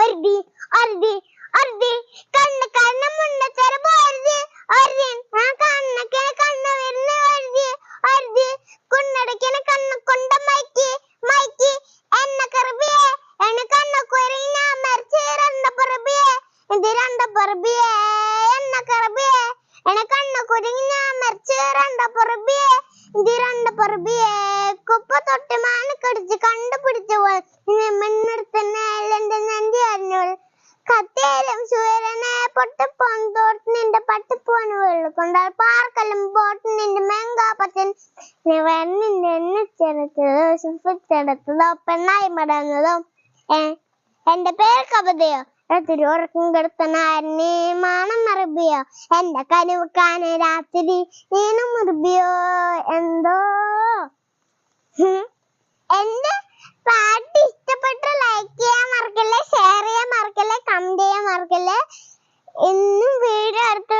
ഒരുതി ഒരുതി ഒരുതി. കണ്ണ് കണ്ണ് മുന്നത്തര പോരുതി ഒരുതി. ആ കണ്ണൊക്കെ കണ്ണ വരുന്ന ഒരുതി ഒരുതി. കുണ്ണടക്കണ കണ്ണ കൊണ്ട മൈക്ക് മൈക്ക് എന്ന കറുപിയെ എന്നെ കണ്ണക്കുറി ഞാൻ മരിച്ച് രണ്ട പറബിയെ ഇത് രണ്ട പറബിയെ എന്ന കറുപിയെ. എന്നെ കണ്ണക്കുരി ഞാൻ മരിച്ച് രണ്ട പറബിയെ ഇത് രണ്ട പറബിയെ കുപ്പ തൊട്ട് മാനക്കടിച്ച് കണ്ടുപിടിച്ച പോലെ. പൊട്ടിപ്പോൻ തോട്ട് നിന്റെ പട്ടിപ്പോന് വെള്ളു കൊണ്ടാൽ പാർക്കലും ബോട്ട് നിന്റെ മെങ്കാപ്പച്ചൻ നിന്റെ എണ്ണിച്ചെടുത്ത് സുഫിച്ചെടുത്തതോ പെണ്ണായി മടങ്ങുന്നതോ എന്റെ പേര് കവിതയോ? തിരുവർക്കും കെടുത്തനാരനെ മാണം മറുപിയോ എന്റെ കനുവക്കാന് രാത്രി നീനും മുറുപിയോ എന്തോ. എന്റെ പാട്ട് ഇഷ്ടപ്പെട്ട ലൈക്ക് ചെയ്യാൻ മറക്കല്ലേ ഷെയർ ചെയ്യാൻ മറക്കല്ലേ കമന്റ് ചെയ്യാൻ മറക്കല്ലേ? ഇന്നും വേറെ വീഡിയോ